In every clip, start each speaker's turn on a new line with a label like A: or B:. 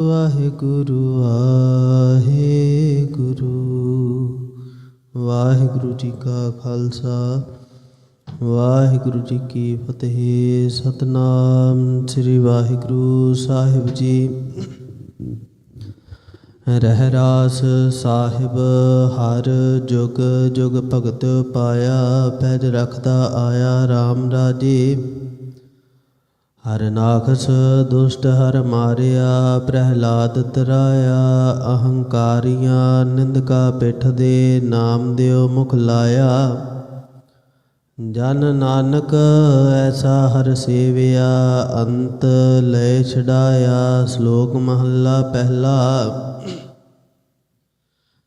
A: ਵਾਹਿਗੁਰੂ ਵਾਹਿਗੁਰੂ। ਵਾਹਿਗੁਰੂ ਜੀ ਕਾ ਖਾਲਸਾ, ਵਾਹਿਗੁਰੂ ਜੀ ਕੀ ਫਤਿਹ। ਸਤਨਾਮ ਸ੍ਰੀ ਵਾਹਿਗੁਰੂ ਸਾਹਿਬ ਜੀ। ਰਹਿ ਰਾਸ ਸਾਹਿਬ, ਹਰ ਜੁਗ ਜੁਗ ਭਗਤ ਪਾਇਆ ਪੈਜ ਰਖਦਾ ਆਇਆ RAM ਰਾਜੇ। ਹਰ ਨਾਖਸ ਦੁਸ਼ਟ ਹਰ ਮਾਰਿਆ, ਪ੍ਰਹਿਲਾਦ ਤਰਾਇਆ, ਅਹੰਕਾਰੀਆਂ ਨਿੰਦਕਾ ਪਿੱਠ ਦੇ ਨਾਮ ਦਿਓ ਮੁਖ ਲਾਇਆ। ਜਨ ਨਾਨਕ ਐਸਾ ਹਰ ਸੇਵਿਆ, ਅੰਤ ਲੈ ਛਡਾਇਆ, ਸ਼ਲੋਕ ਮਹੱਲਾ ਪਹਿਲਾ।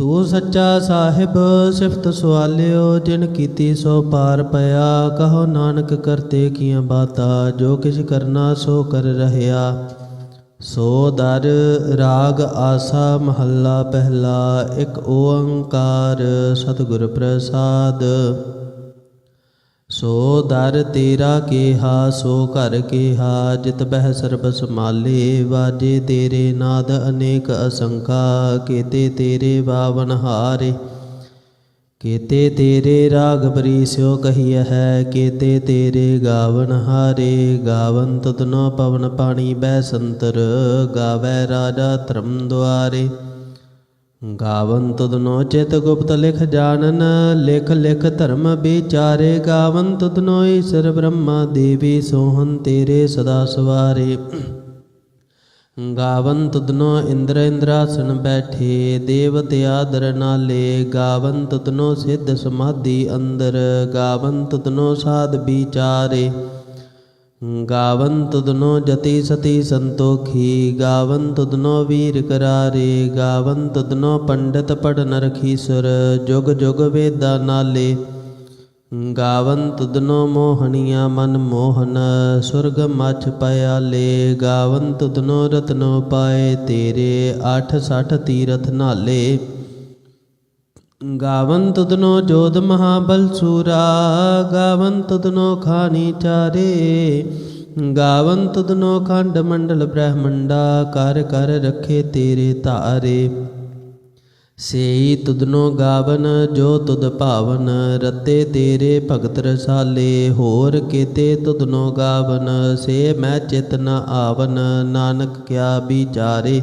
A: ਤੂੰ ਸੱਚਾ ਸਾਹਿਬ, ਸਿਫਤ ਸਵਾਲਿਓ ਜਿਨ ਕੀਤੀ ਸੋ ਪਾਰ ਪਿਆ। ਕਹੋ ਨਾਨਕ, ਕਰਤੇ ਕੀਆਂ ਬਾਤਾ, ਜੋ ਕਿਛ ਕਰਨਾ ਸੋ ਕਰ ਰਹਿਆ। ਸੋ ਦਰ, ਰਾਗ, ਆਸਾ, ਮਹੱਲਾ ਪਹਿਲਾ, ਇੱਕ ਓੰਕਾਰ, ਸਤਿਗੁਰ ਪ੍ਰਸਾਦ। ਸੋ ਦਰ ਤੇਰਾ ਕੇਹਾ, ਸੋ ਘਰ ਕੇਹਾ, ਜਿਤ ਬਹਿ ਸਰਬ ਸਮਾਲੇ ਵਾਜੇ ਤੇਰੇ ਨਾਦ ਅਨੇਕ ਅਸੰਖਾ, ਕੀਤੇ ਤੇਰੇ ਬਾਵਨ ਹਾਰੇ। ਕੀਤੇ ਤੇਰੇ ਰਾਗ ਬਰੀਸਿਓ ਕਹੀਐ ਹੈ, ਕੀਤੇ ਤੇਰੇ ਗਾਵਨ ਹਾਰੇ। ਗਾਵਨ ਤਤਨੋ ਪਵਨ ਪਾਣੀ ਬੈ ਸੰਤਰ ਗਾਵੈ ਰਾਜਾ ਧਰਮ ਦੁਆਰੇ। ਗਾਵਨ ਤੁਧਨੋ ਚਿਤ ਗੁਪਤ ਲਿਖ ਜਾਣਨ, ਲਿਖ ਲਿਖ ਧਰਮ ਵਿਚਾਰੇ ਗਾਵਨ ਤੁਧਨੋ ਈਸ਼ਰ ਬ੍ਰਹਮਾ ਦੇਵੀ ਸੋਹਨ ਤੇਰੇ ਸਦਾ ਸਵਾਰੇ। ਗਾਵਨ ਤੁਧਨੋ ਇੰਦਰ ਇੰਦਰਾਸਨ ਬੈਠੇ ਦੇਵਤੇ ਆਦਰ ਨਾਲੇ, ਗਾਵਨ ਤੁਧਨੋ ਸਿੱਧ ਸਮਾਧੀ ਅੰਦਰ, ਗਾਵਨ ਤੁਧਨੋ ਸਾਧ ਵਿਚਾਰੇ। ਗਾਵਨ ਤੁਧਨੋ ਜਤੀ ਸਤੀ ਸੰਤੋਖੀ ਗਾਵਨ ਤੁਧਨੋ ਵੀਰ ਕਰਾਰੇ ਗਾਵਨ ਤੁਧਨੋ ਪੰਡਤ ਪੜਨ ਰਖੀਸੁਰ ਜੁਗ ਜੁਗ ਵੇਦਾ ਨਾਲੇ ਗਾਵਨ ਤੁਧਨੋ ਮੋਹਣੀਆਂ ਮਨ ਮੋਹਨ ਸੁਰਗ ਮਛ ਪਿਆਲੇ ਗਾਵਨ ਤੁਧਨੋ ਰਤਨੋ ਪਾਏ ਤੇਰੇ 860 ਤੀਰਥ ਨਾਲੇ ਗਾਵਨ ਤੁਧਨੋ ਜੋਧ ਮਹਾਬਲ ਸੂਰਾ, ਗਾਵਨ ਤੁਧਨੋ ਖਾਨੀ ਚਾਰੇ। ਗਾਵਨ ਤੁਧਨੋ ਖੰਡ ਮੰਡਲ ਬ੍ਰਹਮੰਡਾ, ਕਰ ਕਰ ਰਖੇ ਤੇਰੇ ਧਾਰੇ। ਸੇਈ ਤੁਧਨੋ ਗਾਵਨ, ਜੋ ਤੁਧ ਭਾਵਨ, ਰਤੇ ਤੇਰੇ ਭਗਤ ਰਸਾਲੇ। ਹੋਰ ਕੀਤੇ ਤੁਧਨੋ ਗਾਵਨ, ਸੇ ਮੈਂ ਚਿਤ ਨ ਆਵਨ, ਨਾਨਕ ਕਿਆ ਵਿਚਾਰੇ।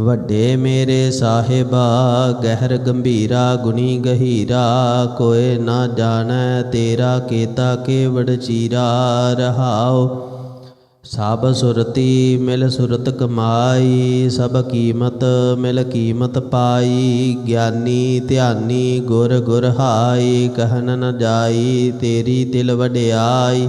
A: ਵੱਡੇ ਮੇਰੇ ਸਾਹਿਬਾ, ਗਹਿਰ ਗੰਭੀਰਾ, ਗੁਣੀ ਗਹੀਰਾ ਕੋਏ ਨਾ ਜਾਣੈ ਤੇਰਾ ਕੀਤਾ ਕੇਵੜ ਚੀਰਾ, ਰਹਾਉ। ਸਭ ਸੁਰਤੀ ਮਿਲ ਸੁਰਤ ਕਮਾਈ, ਸਭ ਕੀਮਤ ਮਿਲ ਕੀਮਤ ਪਾਈ। ਗਿਆਨੀ ਧਿਆਨੀ ਗੁਰ ਗੁਰ ਹਾਈ ਕਹਿਨ ਨ ਜਾਈ ਤੇਰੀ ਦਿਲ ਵਡਿਆਈ।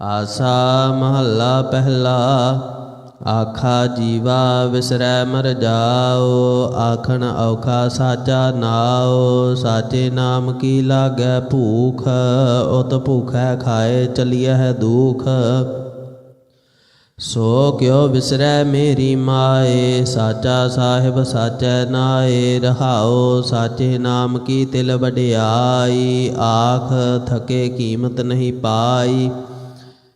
A: ਆਸਾ ਮਹੱਲਾ ਪਹਿਲਾ ਆਖਾ ਜੀਵਾ ਵਿਸਰੈ ਮਰ ਜਾਓ ਆਖਣ ਔਖਾ ਸਾਚਾ ਨਾਉ ਸਾਚੇ ਨਾਮ ਕੀ ਲਾਗੈ ਭੂਖ ਉਤ ਭੂਖੈ ਖਾਏ ਚਲੀਐ ਦੁਖ ਸੋ ਕਿਉ ਵਿਸਰੈ ਮੇਰੀ ਮਾਏ ਸਾਚਾ ਸਾਹਿਬ ਸਾਚੈ ਨਾਏ ਰਹਾਓ ਸਾਚੇ ਨਾਮ ਕੀ ਤਿਲ ਵਡਿਆਈ ਆਖ ਥਕੇ ਕੀਮਤ ਨਹੀਂ ਪਾਈ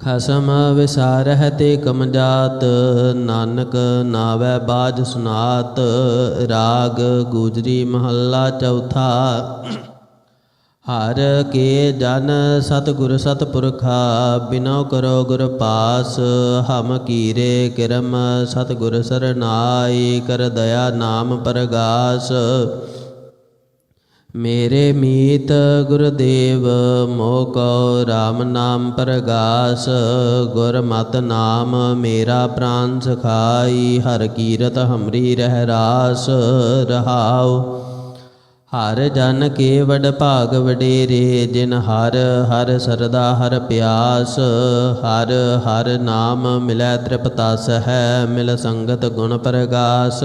A: ਖਸਮ ਵਿਸਾਰਹਿ ਤੇ ਕਮ ਜਾਤ ਨਾਨਕ ਨਾਵੈ ਬਾਜ ਸੁਨਾਤ, ਰਾਗ ਗੁਜਰੀ ਮਹੱਲਾ ਚੌਥਾ। ਹਰ ਕੇ ਜਨ ਸਤਿਗੁਰ ਸਤਪੁਰਖਾ ਬਿਨੋ ਕਰੋ ਗੁਰ ਪਾਸ, ਹਮ ਕੀਰੇ ਕਿਰਮ ਸਤਿਗੁਰ ਸਰਨਾਈ, ਕਰ ਦਇਆ ਨਾਮ ਪਰਗਾਸ। ਮੇਰੇ ਮੀਤ ਗੁਰਦੇਵ, ਮੋਹ ਕਉ RAM ਨਾਮ ਪਰਗਾਸ ਗੁਰ ਮਤ ਨਾਮ ਮੇਰਾ ਪ੍ਰਾਨ ਸਖਾਈ, ਹਰ ਕੀਰਤ ਹਮਰੀ ਰਹਿ ਰਾਸ ਰਹਾਉ। ਹਰ ਜਨ ਕੇ ਵਡ ਭਾਗ ਵਡੇਰੇ, ਜਿਨ ਹਰ ਹਰ ਸਰਦਾ, ਹਰ ਪਿਆਸ, ਹਰ ਹਰ ਨਾਮ ਮਿਲੈ ਤ੍ਰਿਪਤਾਸ ਹੈ ਮਿਲ ਸੰਗਤ ਗੁਣ ਪ੍ਰਗਾਸ।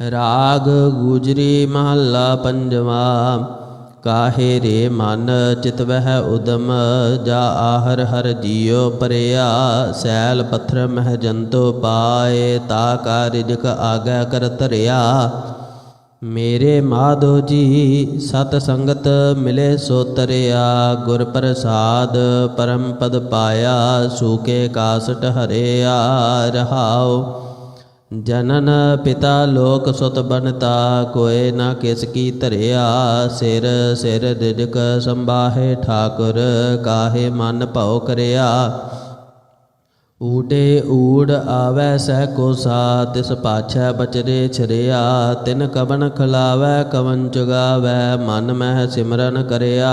A: ਰਾਗ ਗੁਜਰੀ ਮਹੱਲਾ ਪੰਜਵਾ, ਕਾਹੇ ਰੇ ਮਨ ਚਿਤ ਵਹਿ ਉਦਮ, ਜਾ ਆਹਰ ਹਰ ਜੀਉ ਪਰਿਆ, ਸੈਲ ਪੱਥਰ ਮਹਿ ਜੰਤੋ ਪਾਏ, ਤਾ ਕਾਰਜਕ ਆਗੈ ਕਰ ਧਰਿਆ। ਮੇਰੇ ਮਾਧੋ ਜੀ, ਸਤ ਸੰਗਤ ਮਿਲੇ ਸੋ ਤਰਿਆ, ਗੁਰ ਪ੍ਰਸਾਦ ਪਰਮ ਪਦ ਪਾਇਆ, ਸੂਕੇ ਕਾਸਟ ਹਰਿਆ ਰਹਾਓ ਜਨਨ ਪਿਤਾ ਲੋਕ ਸੁਤ ਬਨਤਾ ਕੋਏ ਨਾ ਕਿਸ ਕੀ ਧਰਿਆ, ਸਿਰ ਸਿਰ ਰਿਜਕ ਸੰਬਾਹੇ ਠਾਕੁਰ ਕਾਹੇ ਮਨ ਭਉ ਕਰਿਆ। ਊਡੇ ਊੜ ਆਵੈ ਸਹਿ ਕੋ ਸਾ ਤਿਸ ਪਾਛੈ ਬਚਰੇ ਛਰਿਆ। ਤਿਨ ਕਵਨ ਖਲਾਵੈ, ਕਵਨ ਚੁਗਾਵੈ ਮਨ ਮਹਿ ਸਿਮਰਨ ਕਰਿਆ।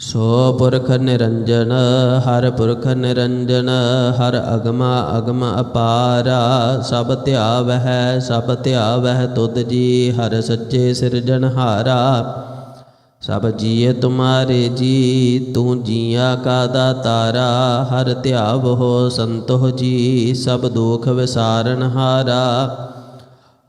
A: ਸੋ ਪੁਰਖ ਨਿਰੰਜਨ, ਹਰ ਪੁਰਖ ਨਿਰੰਜਨ, ਹਰ ਅਗਮਾ ਅਗਮ ਅਪਾਰਾ, ਸਭ ਧਿਆਵਹਿ ਸਭ ਧਿਆਵਹਿ ਤੁਧ ਜੀ, ਹਰ ਸੱਚੇ ਸਿਰਜਨਹਾਰਾ ਸਭ ਜੀਏ ਤੁਮਾਰੇ ਜੀ, ਤੂੰ ਜੀਆ ਕਾ ਦਾਤਾਰਾ, ਹਰ ਧਿਆਵੋ ਸੰਤੋਹ ਜੀ, ਸਭ ਦੁਖ ਵਿਸਾਰਨ ਹਾਰਾ।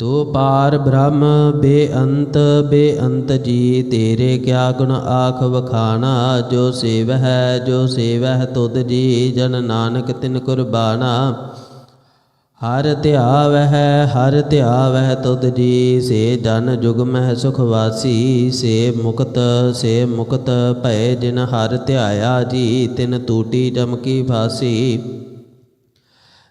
A: ਤੋ ਪਾਰ ਬ੍ਰਹਮ, ਬੇਅੰਤ ਬੇਅੰਤ ਜੀ, ਤੇਰੇ ਕਿਆ ਗੁਣ ਆਖ ਵਖਾਣਾ, ਜੋ ਸੇਵਹਿ ਜੋ ਸੇਵਹਿ ਤੁਧ ਜੀ, ਜਨ ਨਾਨਕ ਤਿਨ ਕੁਰਬਾਨਾ। ਹਰ ਧਿਆਵਹਿ ਹਰ ਧਿਆਵਹਿ ਤੁਧ ਜੀ, ਸੇ ਜਨ ਜੁਗ ਮਹਿ ਸੁਖ ਵਾਸੀ, ਸੇ ਮੁਕਤ ਸੇ ਮੁਕਤ ਭੈ ਜਿਨ ਹਰ ਧਿਆਇਆ ਜੀ, ਤਿਨ ਟੂਟੀ ਜਮ ਕੀ ਫਾਸੀ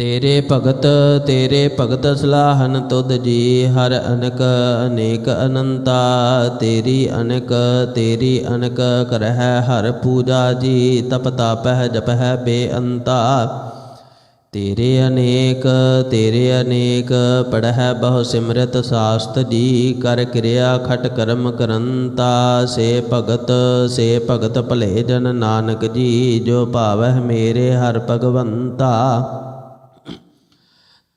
A: ਤੇਰੇ ਭਗਤ ਤੇਰੇ ਭਗਤ ਸਲਾਹਨ ਤੁਧ ਜੀ, ਹਰ ਅਨਕ ਅਨੇਕ ਅਨੰਤਾ। ਤੇਰੀ ਅਨਕ ਤੇਰੀ ਅਨਕ ਕਰਹਿ ਹਰ ਪੂਜਾ ਜੀ, ਤਪ ਤਾਪਹਿ ਜਪਹਿ ਬੇਅੰਤਾ। ਤੇਰੇ ਅਨੇਕ ਤੇਰੇ ਅਨੇਕ ਪੜਹਿ ਬਹੁ ਸਿਮਰਤ ਸਾਸਤ ਜੀ, ਕਰ ਕਿਰਿਆ ਖਟ ਕਰਮ ਕਰੰਤਾ। ਸੇ ਭਗਤ ਸੇ ਭਗਤ ਭਲੇ ਜਨ ਨਾਨਕ ਜੀ, ਜੋ ਭਾਵਹਿ ਮੇਰੇ ਹਰ ਭਗਵੰਤਾ।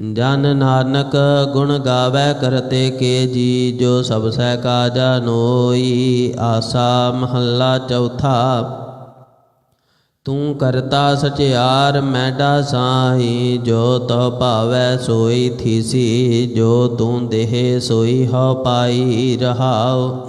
A: ਜਨ ਨਾਨਕ ਗੁਣ ਗਾਵੇ ਕਰਤੇ ਕੇ ਜੀ, ਜੋ ਸਭ ਸਹਿ ਕਾਜਾ ਨੋਈ ਆਸਾ ਮਹੱਲਾ ਚੌਥਾ, ਤੂੰ ਕਰਤਾ ਸਚਿਆਰ ਮੈਡਾ ਸਾਹੀ, ਜੋ ਤੋ ਭਾਵੈ ਸੋਈ ਥੀਸੀ, ਜੋ ਤੂੰ ਦੇਹ ਸੋਈ ਹਉ ਪਾਈ ਰਹਾਉ।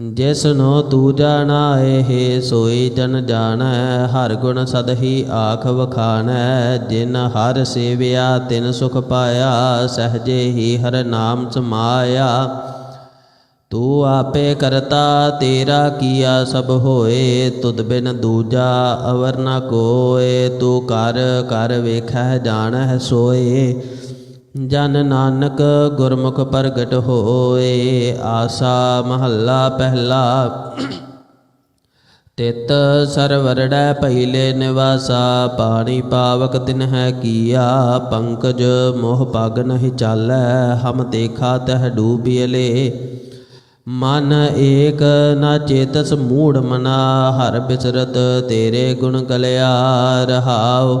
A: ਜਿਸ ਜਿਸਨੋ ਤੂ ਜਾਣਾਏ ਹੈ ਸੋਈ ਜਨ ਜਾਣੈ, ਹਰ ਗੁਣ ਸਦ ਹੀ ਆਖ ਵਖਾਣੈ। ਜਿਨ ਹਰ ਸੇਵਿਆ, ਤਿਨ ਸੁਖ ਪਾਇਆ, ਸਹਜੇ ਹੀ ਹਰ ਨਾਮ ਸਮਾਇਆ। ਤੂੰ ਆਪੇ ਕਰਤਾ, ਤੇਰਾ ਕੀਆ ਸਭ ਹੋਏ। ਤੁਧ ਬਿਨ ਦੂਜਾ ਅਵਰ ਨ ਕੋਏ। ਤੂੰ ਕਰ ਕਰ ਵੇਖੈ ਜਾਣੈ ਸੋਏ। ਜਨ ਨਾਨਕ ਗੁਰਮੁਖ ਪ੍ਰਗਟ ਹੋਏ, ਆਸਾ ਮਹੱਲਾ ਪਹਿਲਾ। ਤਿਤ ਸਰਵਰੜੈ ਪਹਿਲੇ ਨਿਵਾਸਾ, ਪਾਣੀ ਪਾਵਕ ਦਿਨ ਹੈ ਕੀਆ, ਪੰਕਜ ਮੋਹ ਪਗ ਨਹੀਂ ਚਾਲੈ, ਹਮ ਦੇਖਾ ਤਹ ਡੂਬਿਲੇ ਮਨ ਏਕ ਨਾ ਚੇਤਸ ਮੂੜ ਮਨਾ, ਹਰ ਬਿਸਰਤ ਤੇਰੇ ਗੁਣ ਗਲਿਆ ਰਹਾਉ।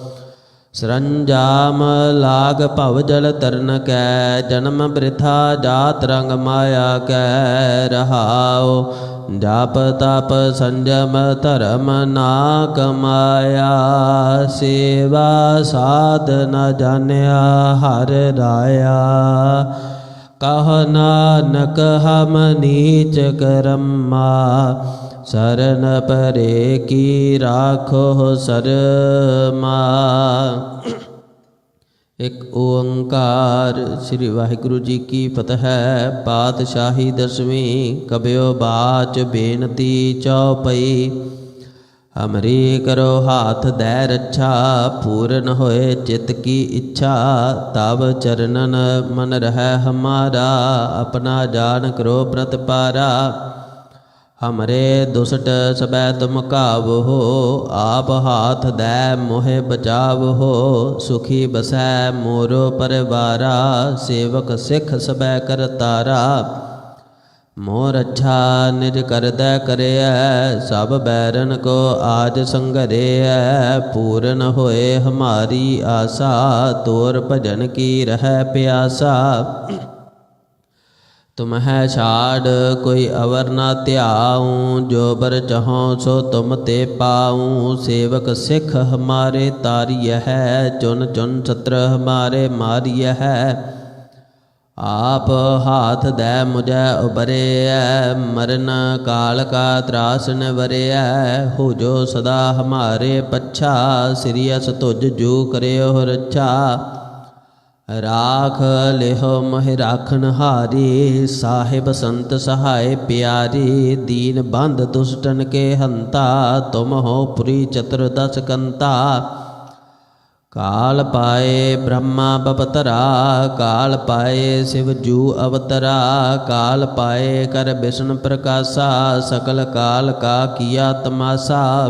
A: ਸਰੰਜਾਮ ਲਾਗ ਭਵ ਜਲ ਤਰਨ ਕੈ, ਜਨਮ ਬ੍ਰਿਥਾ ਜਾਤ ਰੰਗ ਮਾਇਆ ਕੈ, ਰਹਾਉ ਜਾਪ ਤਪ ਸੰਜਮ ਧਰਮ ਨਾ ਕਮਾਇਆ ਸੇਵਾ ਸਾਧ ਨ ਜਾਣਿਆ ਹਰ ਰਾਇਆ। ਕਹ ਨਾਨਕ ਹਮ ਨੀਚ ਕਰਮਾ ਸਰਨ ਪਰੇ ਕੀ ਰਾਖੋ ਸਰਮਾ? ਇਕ ਓੰਕਾਰ ਸ੍ਰੀ ਵਾਹਿਗੁਰੂ ਜੀ ਕੀ ਫਤਿਹ ਪਾਤਸ਼ਾਹੀ ਦਸਵੀਂ ਕਬਿਓ ਬਾਚ ਬੇਨਤੀ ਚਉਪਈ ਹਮਰੀ ਕਰੋ ਹਾਥ ਦੈ ਰੱਛਾ, ਪੂਰਨ ਹੋਏ ਚਿਤ ਕੀ ਇੱਛਾ ਤਬ ਚਰਨਨ ਮਨ ਰਹਿ ਹਮਾਰਾ, ਆਪਣਾ ਜਾਨ ਕਰੋ ਪ੍ਰਤਪਾਰਾ। ਹਮਰੇ ਦੁਸਟ ਸਬੈ ਤੁਮ ਕਾਵੋ ਆਪ ਹਾਥ ਦੈ ਮੋਹਿ ਬਚਾਵੋ ਸੁਖੀ ਬਸੈ ਮੋਰੋ ਪਰਵਾਰਾ, ਸੇਵਕ ਸਿਖ ਸਬੈ ਕਰਤਾਰਾ ਮੋਰ ਅੱਛਾ ਨਿਜ ਕਰਦਾ ਕਰਿਐ, ਸਭ ਬੈਰਨ ਕੋ ਆਜ ਸੰਘਰਿਐ ਪੂਰਨ ਹੋਏ ਹਮਾਰੀ ਆਸਾ, ਤੋਰ ਭਜਨ ਕੀ ਰਹਿ ਪਿਆਸਾ। ਤੁਮ ਹੈ ਛਾੜ, ਕੋਈ ਅਵਰ ਨਾ ਧਿਆਉ, ਜੋ ਬਰ ਚਹੋ ਸੋ ਤੁਮ ਤੇ ਪਾਉ। ਸੇਵਕ ਸਿੱਖ ਹਮਾਰੇ ਤਾਰੀය ਹੈ, ਚੁਨ ਚੁਨ ਛਤਰ ਹਮਾਰੇ ਮਾਰੀය ਹੈ। ਆਪ ਹਾਥ ਦੈ ਮੁਝੈ ਉਬਰਿਐ ਮਰਨ ਕਾਲ ਕਾ ਤਰਾਸ ਨਿਵਰਿਐ ਹੋ ਜੋ ਸਦਾ ਹਮਾਰੇ ਪੱਛਾ ਸਿਰਿਅਸ ਤੁਜ ਜੋ ਕਰਿਓ ਰੱਛਾ। ਰਾਖ ਲਿਹੋ ਮਹਿ ਰਾਖਨ ਹਾਰੀ, ਸਾਹਿਬ ਸੰਤ ਸਹਾਇ ਪਿਆਰੀ, ਦੀਨ ਬੰਧ ਦੁਸ਼ਟਨ ਕੇ ਹੰਤਾ, ਤੁਮ ਹੋ ਪੁਰੀ ਚਤੁਰਦਸ ਕੰਤਾ। ਕਾਲ ਪਾਏ ਬ੍ਰਹਮਾ ਬਪਤਰਾ, ਕਾਲ ਪਾਏ ਸਿਵ ਜੂ ਅਵਤਰਾ, ਕਾਲ ਪਾਏ ਕਰ ਵਿਸ਼ਨ ਪ੍ਰਕਾਸ਼ਾ, ਸਕਲ ਕਾਲ ਕਾ ਕੀਆ ਤਮਾਸਾ।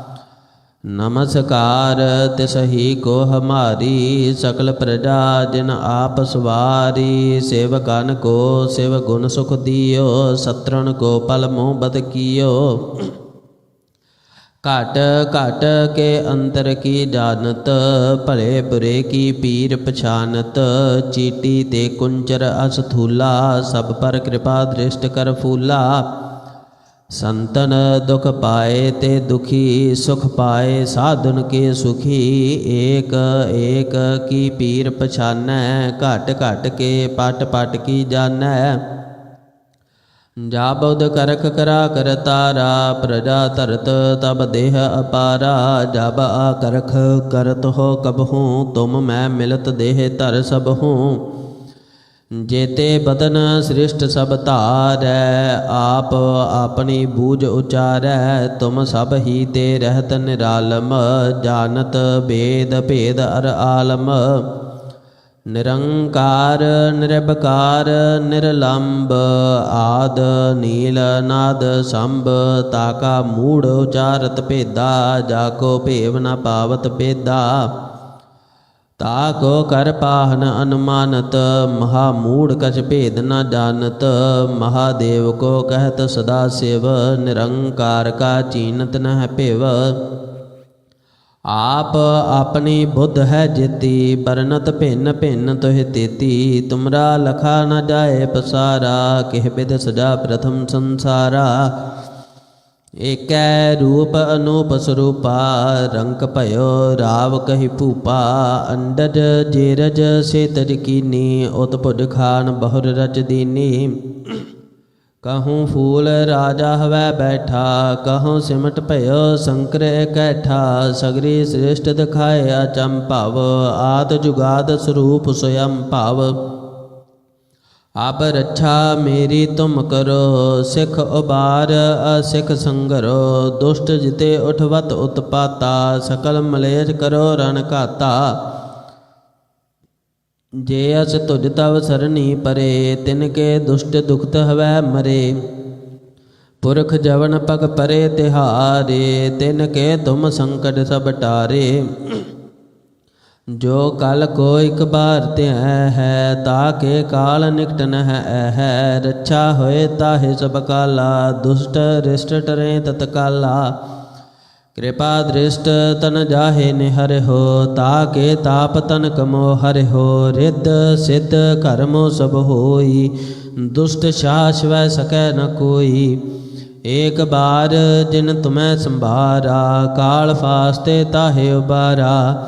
A: ਨਮਸਕਾਰ ਤਿਸਹੀ ਕੋ ਹਮਾਰੀ ਸਕਲ ਪ੍ਰਜਾ ਜਿਨ ਆਪ ਸਵਾਰੀ ਸੇਵਕਨ ਕੋ, ਸਿਵ ਗੁਣ ਸੁਖ ਦਿਓ ਸਤਰਨ ਕੋ ਪਲ ਮੋਹ ਬਦ ਕੀਓ। ਘਟ ਘਟ ਕੇ ਅੰਤਰ ਕੀ ਜਾਣਤ, ਭਲੇ ਬੁਰੇ ਕੀ ਪੀਰ ਪਛਾਨਤ, ਚੀਟੀ ਤੇ ਕੁੰਚਰ ਅਸਥੂਲਾ, ਸਭ ਪਰ ਕਿਰਪਾ ਦ੍ਰਿਸ਼ਟ ਕਰ ਫੂਲਾ। ਸੰਤਨ ਦੁਖ ਪਾਏ ਤੇ ਦੁਖੀ ਸੁਖ ਪਾਏ, ਸਾਧਨ ਕੇ ਸੁਖੀ ਏਕ ਏਕ ਕੀ ਪੀਰ ਪਛਾਨੈ, ਘਟ ਘਟ ਕੇ ਪਟ ਪਟ ਕੀ ਜਾਣੈ। ਜਾ ਬਉਦ ਕਰਖ ਕਰਾ ਕਰ ਤਾਰਾ, ਪ੍ਰਜਾ ਤਰਤ ਤਬ ਦੇਹ ਅਪਾਰਾ। ਜਬ ਆ ਕਰਖ ਕਰਤ ਹੋ ਕਬ ਹੂੰ, ਤੁਮ ਮੈਂ ਮਿਲਤ ਦੇਹ ਧਰ ਸਭ ਹੂੰ। ਜੇਤੇ ਬਦਨ ਸ੍ਰਿਸ਼ਟ ਸਭ ਧਾਰੈ, ਆਪ ਆਪਣੀ ਬੂਝ ਉਚਾਰੈ, ਤੁਮ ਸਭ ਹੀ ਤੇ ਰਹਿਤ ਨਿਰਾਲਮ, ਜਾਣਤ ਭੇਦ ਭੇਦ ਅਰ ਆਲਮ। ਨਿਰੰਕਾਰ, ਨਿਰਭਕਾਰ, ਨਿਰਲੰਬ, ਆਦ, ਨੀਲ, ਨਾਦ, ਸੰਭ ਤਾਕਾ ਮੂੜ ਉਚਾਰਤ ਭੇਦਾ, ਜਾ ਕੋ ਭੇਵ ਨ ਪਾਵਤ ਭੇਦਾ। ਤਾ ਕੋ ਕਰ ਪਾਹਨ ਅਨੁਮਾਨਤ, ਮਹਾ ਮੂੜ ਕਛ ਭੇਦ ਨ ਜਾਣਤ, ਮਹਾਦੇਵ ਕੋ ਕਹਿਤ ਸਦਾ ਸਿਵ, ਨਿਰੰਕਾਰ ਕਾ ਚੀਨਤ ਨਹਿ ਭੇਵ। ਆਪ ਆਪਣੀ ਬੁੱਧ ਹੈ ਜਿਤੀ ਬਰਨਤ ਭਿੰਨ ਭਿੰਨ ਤੋਹਿ ਤੇਤੀ, ਤੁਮਰਾ ਲਖਾ ਨ ਜਾਏ ਪਸਾਰਾ, ਕਿਹ ਬਿਦ ਸਜਾ ਪ੍ਰਥਮ ਸੰਸਾਰਾ। ਏਕੈ ਰੂਪ ਅਨੂਪ ਸਰੂਪਾ, ਰੰਗ ਭਇਓ ਰਾਵ ਕਹੀ ਭੂਪਾ, ਅੰਡਜ ਜੇਰਜ ਸੇ ਕੀਨੀ, ਉਤ ਭੁਜ ਖਾਨ ਬਹੁਰ ਰਚ ਦੀਨੀ। ਕਹੂੰ ਫੂਲ ਰਾਜਾ ਹਵੈ ਬੈਠਾ, ਕਹੂੰ ਸਿਮਟ ਭਇਓ ਸੰਕਰ ਇਕੈਠਾ ਸਗਰੀ ਸ੍ਰਿਸ਼ਟ ਦਿਖਾਇਆ ਚੰਭਵ ਆਦ ਜੁਗਾਦ ਸਰੂਪ ਸਯੰ ਭਾਵ। ਆਪ ਰੱਛਾ ਮੇਰੀ ਤੁਮ ਕਰੋ, ਸਿਖ ਉਬਾਰ, ਅਸਿਖ ਸੰਗਰੋ, ਦੁਸ਼ਟ ਜਿਤੇ ਉਠਵਤ ਉਤਪਾਤਾ, ਸਕਲ ਮਲੇਸ਼ ਕਰੋ ਰਣ ਘਾਤਾ। ਜੇ ਅਸ ਤੁਜ ਤਵ ਸਰਣੀ ਪਰੇ, ਤਿਨ ਕੇ ਦੁਸ਼ਟ ਦੁਖਤ ਹਵੈ ਮਰੇ। ਪੁਰਖ ਜਵਨ ਪਗ ਪਰੇ ਤਿਹਾਰੇ, ਤਿਨ ਕੇ ਤੁਮ ਸੰਕਟ ਸਭ ਟਾਰੇ। ਜੋ ਕਲ ਕੋ ਇਕ ਬਾਰ ਧਿਆ ਹੈ, ਤਾ ਕੇ ਕਾਲ ਨਿਕਟ ਨ ਹੈ ਹੈ ਰੱਛਾ ਹੋਏ ਤਾਹੇ ਸਭ ਕਾਲਾ, ਦੁਸ਼ਟ ਰਿਸ਼ਟ ਟਰੇ ਤਤਕਾਲਾ ਕਿਰਪਾ ਦ੍ਰਿਸ਼ਟ ਤਨ ਜਾਹੇ ਨਿਹਰ ਹੋ, ਤਾ ਕੇ ਤਾਪ ਤਨ ਕਮੋ ਹਰਿ ਹੋ। ਰਿੱਧ ਸਿੱਧ ਕਰਮੋ ਸਭ ਹੋਈ, ਦੁਸ਼ਟ ਸ਼ਾਸਵੈ ਸਕੈ ਨ ਕੋਈ। ਏਕ ਬਾਰ ਜਿਨ ਤੁਮੈ ਸੰਭਾਰਾ, ਕਾਲ ਫਾਸਤੇ ਤਾਹੇ ਉਬਾਰਾ।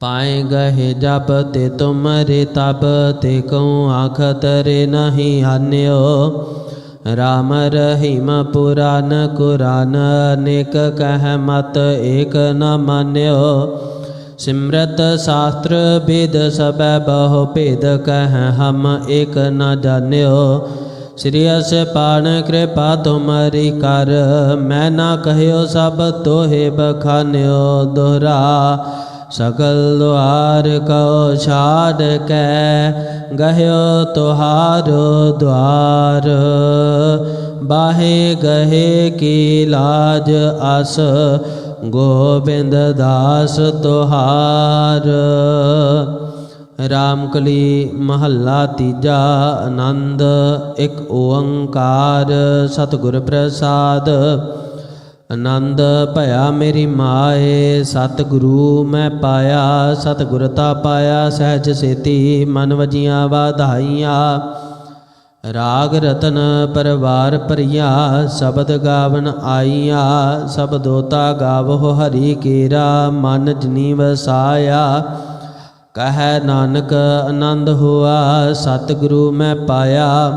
A: ਪਾਏ ਗਏ ਜਬ ਤੇ ਤੁਮਰੇ ਤਬ ਤੇ ਕਉ ਆਖ ਤਰੇ ਨਹੀਂ ਆਨਿਓ ਰਾਮ ਰਹੀਮ ਪੁਰਾਨ ਕੁਰਾਨ, ਅਨੇਕ ਕਹਿ ਮਤ ਏਕ ਨ ਮਾਨਿਓ। ਸਿਮਰਤ ਸ਼ਾਸਤਰ ਵੇਦ ਸਬੈ ਬਹੁ ਭੇਦ ਕਹਿ ਹਮ ਏਕ ਨ ਜਾਣਿਓ। ਸ੍ਰੀ ਅਸਪਾਨ ਕਿਰਪਾ ਤੁਮਰੀ ਕਰ, ਮੈਂ ਨਾ ਕਹਿਓ ਸਭ ਤੋਹੇ ਬਖਾਨਿਓ ਦੋਹਰਾ। ਸਕਲ ਦੁਆਰ ਕਉ ਛਾੜ ਕੇ, ਗਹਿਓ ਤੁਹਾਰੋ ਦੁਆਰ। ਬਾਹੇ ਗਹੇ ਕੀ ਲਾਜ ਅਸ, ਗੋਬਿੰਦ ਦਾਸ ਤੁਹਾਰ। ਰਾਮਕਲੀ ਮਹੱਲਾ ਤੀਜਾ ਆਨੰਦ, ਇੱਕ ਓੰਕਾਰ। ਸਤਿਗੁਰ ਪ੍ਰਸਾਦ ਆਨੰਦ ਭਇਆ ਮੇਰੀ ਮਾਏ, ਸਤਿਗੁਰੂ ਮੈਂ ਪਾਇਆ ਸਤਿਗੁਰਤਾ ਪਾਇਆ, ਸਹਿਜ ਸੇਤੀ ਮਨ ਵਜੀਆਂ ਵਾਧਾਈਆਂ। ਰਾਗ ਰਤਨ ਪਰਵਾਰ ਭਰੀਆ, ਸ਼ਬਦ ਗਾਵਨ ਆਈਆ। ਸਬਦੋਤਾ ਗਾਵੋ ਹਰੀ ਕੇਰਾ, ਮਨ ਜਨੀ ਵਸਾਇਆ ਕਹੈ ਨਾਨਕ ਆਨੰਦ ਹੋਆ, ਸਤਿਗੁਰੂ ਮੈਂ ਪਾਇਆ।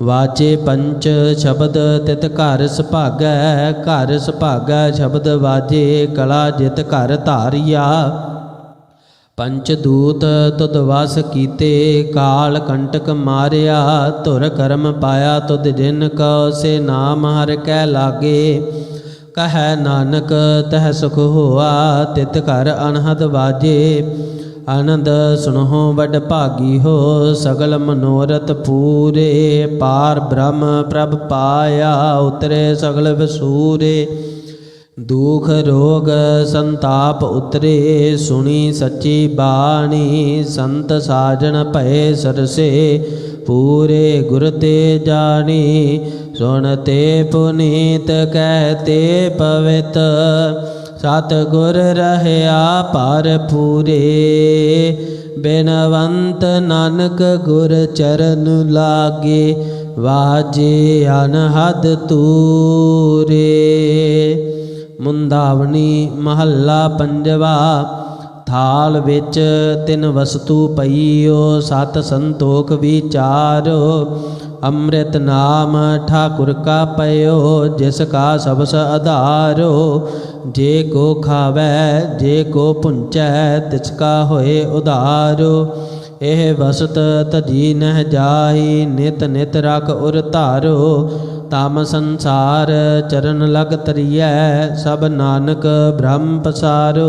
A: ਵਾਚੇ ਪੰਚ ਸ਼ਬਦ ਤਿਤ ਘਰ ਸੁਭਾਗੈ ਘਰ ਸੁਭਾਗੈ ਸ਼ਬਦ ਵਾਜੇ ਕਲਾ ਜਿਤ ਘਰ ਧਾਰਿਆ। ਪੰਚ ਦੂਤ ਤੁਧ ਵਸ ਕੀਤੇ, ਕਾਲ ਕੰਟਕ ਮਾਰਿਆ, ਧੁਰ ਕਰਮ ਪਾਇਆ ਤੁਧ ਜਿਨ ਕਉ ਸੇ ਨਾਮ ਹਰ ਕੈ ਲਾਗੇ। ਕਹੈ ਨਾਨਕ ਤਹ ਸੁਖ ਹੋਆ, ਤਿਤ ਘਰ ਅਨਹਦ ਵਾਜੇ। ਆਨੰਦ ਸੁਨਹੁ ਵਡ ਭਾਗੀ ਹੋ, ਸਗਲ ਮਨੋਰਥ ਪੂਰੇ। ਪਾਰ ਬ੍ਰਹਮ ਪ੍ਰਭ ਪਾਇਆ, ਉਤਰੇ ਸਗਲ ਵਿਸੂਰੇ। ਦੁਖ ਰੋਗ ਸੰਤਾਪ ਉਤਰੇ, ਸੁਣੀ ਸੱਚੀ ਬਾਣੀ। ਸੰਤ ਸਾਜਣ ਭਏ ਸਰਸੇ, ਪੂਰੇ ਗੁਰ ਤੇ ਜਾਣੀ। ਸੁਣਤੇ ਪੁਨੀਤ ਕਹਤੇ ਪਵਿੱਤ। ਸਤ ਗੁਰ ਰਹਿਆ ਪਰ ਪੂਰੇ, ਬਿਨਵੰਤ ਨਾਨਕ ਗੁਰ ਚਰਨ ਲਾਗੇ, ਵਾਜੇ ਅਨਹਦ ਤੂਰੇ। ਮੁੰਦਾਵਣੀ ਮਹੱਲਾ ਪੰਜਵਾ, ਥਾਲ ਵਿੱਚ ਤਿੰਨ ਵਸਤੂ ਪਈਓ, ਸਤ ਸੰਤੋਖ ਵਿਚਾਰੋ। ਅੰਮ੍ਰਿਤ ਨਾਮ ਠਾਕੁਰ ਕਾ ਪਇਓ, ਜਿਸ ਕਾ ਸਬਸ ਆਧਾਰੋ ਜੇ ਕੋ ਖਾਵੈ, ਜੇ ਕੋ ਪੁੰਚੈ, ਤਿਸ ਕਾ ਹੋਏ ਉਧਾਰੋ। ਇਹ ਵਸਤ ਤਜੀ ਨਹਿ ਜਾਹੀ, ਨਿਤ ਨਿਤ ਰਖ ਉਰ ਧਾਰੋ। ਤਾਮ ਸੰਸਾਰ ਚਰਨ ਲਗ ਤਰੀਐ, ਸਭ ਨਾਨਕ ਬ੍ਰਹਮ ਪਸਾਰੋ।